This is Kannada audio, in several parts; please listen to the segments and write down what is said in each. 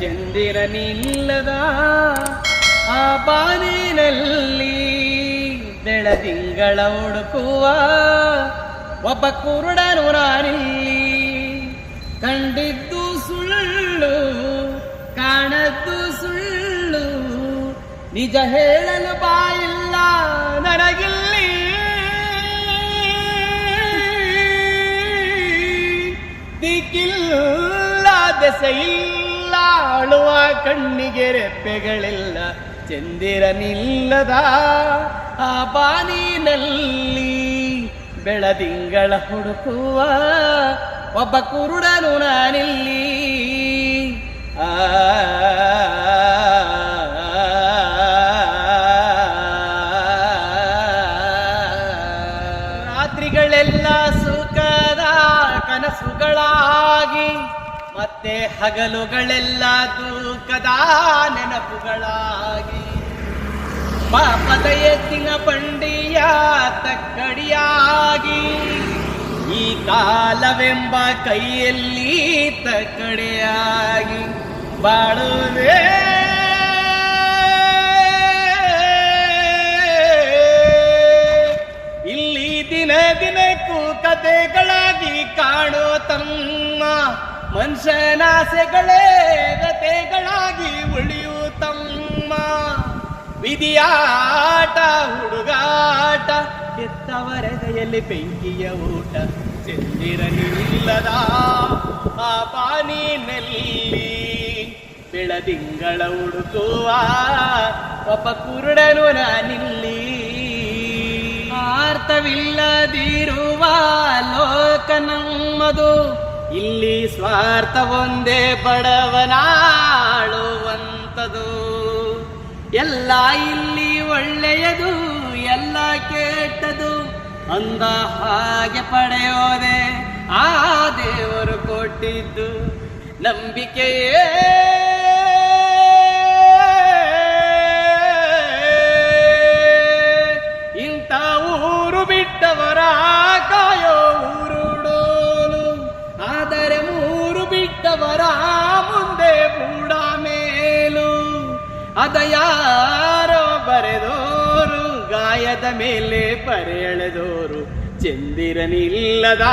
ಚಂದಿರನಿಲ್ಲದ ಆ ಬಾನಿನಲ್ಲಿ ಬೆಳದಿಂಗಳ ಹುಡುಕುವ ಒಬ್ಬ ಕುರುಡನು ನಾನಿಲ್ಲಿ. ಕಂಡಿದ್ದು ಸುಳ್ಳು, ಕಾಣದ್ದು ಸುಳ್ಳು, ನಿಜ ಹೇಳಲು ಬಾಯಿಲ್ಲ, ನನಗಿಲ್ಲಿ. ದಿಕ್ಕಿಲ್ಲ, ದೆಸೆಯಿಲ್ಲ. ಅಳುವ ಕಣ್ಣಿಗೆ ರೆಪ್ಪೆಗಳಿಲ್ಲ ಚಂದಿರನಿಲ್ಲದ ಆ ಬಾನಿನಲ್ಲಿ ಬೆಳದಿಂಗಳ ಹುಡುಕುವ ಒಬ್ಬ ಕುರುಡನು ನಾನಿಲ್ಲಿ ಆ ರಾತ್ರಿಗಳೆಲ್ಲ ಸುಖದ ಕನಸುಗಳಾಗಿ ಮತ್ತೆ ಹಗಲುಗಳೆಲ್ಲ ದುಃಖದ ನೆನಪುಗಳಾಗಿ. ಪಾಪದ ಎತ್ತಿನ ಬಂಡಿಯ ತಕ್ಕಡಿಯಾಗಿ. ಈ ಕಾಲವೆಂಬ ಕೈಯಲ್ಲಿ ತಕ್ಕಡಿಯಾಗಿ. ಬಾಳುವೆ. ಇಲ್ಲಿ ದಿನ ದಿನಕ್ಕೂ ಕತೆಗಳಾಗಿ ಕಾಣೋ ತಮ್ಮ ಮನುಷ್ಯನಾಸೆಗಳೇ ಗತೆಗಳಾಗಿ ಉಳಿಯು ತಮ್ಮ ವಿಧಿಯಾಟ, ಹುಡುಗಾಟ. ಎತ್ತವರೆದೆಯಲ್ಲಿ ಬೆಂಕಿಯ ಊಟ ಚಂದಿರನಿಲ್ಲದ ಆ ಪಾನಿನಲ್ಲಿ. ಬೆಳದಿಂಗಳ ಹುಡುಕುವ, ಒಬ್ಬ ಕುರುಡನು ನಾನಿಲ್ಲಿ. ಅರ್ಥವಿಲ್ಲದಿರುವ ಲೋಕ ನಮ್ಮದು. ಇಲ್ಲಿ ಸ್ವಾರ್ಥ ಒಂದೇ ಬಡವನಾಳುವಂಥದು. ಎಲ್ಲ ಇಲ್ಲಿ ಒಳ್ಳೆಯದು, ಎಲ್ಲ ಕೆಟ್ಟದು, ಅಂದ ಹಾಗೆ ಪಡೆಯೋದೆ ಆ ದೇವರು ಕೊಟ್ಟಿದ್ದು ನಂಬಿಕೆಯೇ. ಅದ ಯಾರೋ ಬರೆದೋರು, ಗಾಯದ ಮೇಲೆ ಬರೆಳೆದೋರು ಚಂದಿರನಿಲ್ಲದ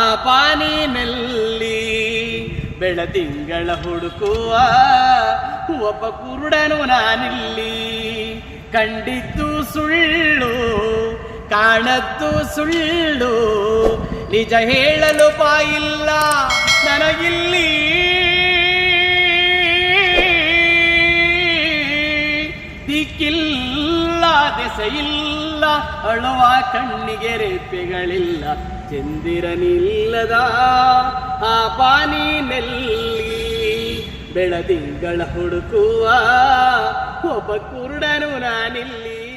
ಆ ಪಾನಿನಲ್ಲಿ. ಬೆಳದಿಂಗಳ ಹುಡುಕುವ ಒಬ್ಬ ಕುರುಡನು ನಾನಿಲ್ಲಿ. ಕಂಡಿದ್ದು ಸುಳ್ಳು, ಕಾಣದ್ದು ಸುಳ್ಳು, ನಿಜ ಹೇಳಲು ಬಾಯಿಲ್ಲ. ದಿಕ್ಕಿಲ್ಲ ದೆಸೆಯಿಲ್ಲ ಅಳುವ ಕಣ್ಣಿಗೆ ರೇಪೆಗಳಿಲ್ಲ ಚಂದಿರನಿಲ್ಲದ ಆ ಬಾನಿನಲ್ಲಿ ಬೆಳದಿಂಗಳ ಹುಡುಕುವ ಒಬ್ಬ ಕುರುಡನು ನಾನಿಲ್ಲಿ.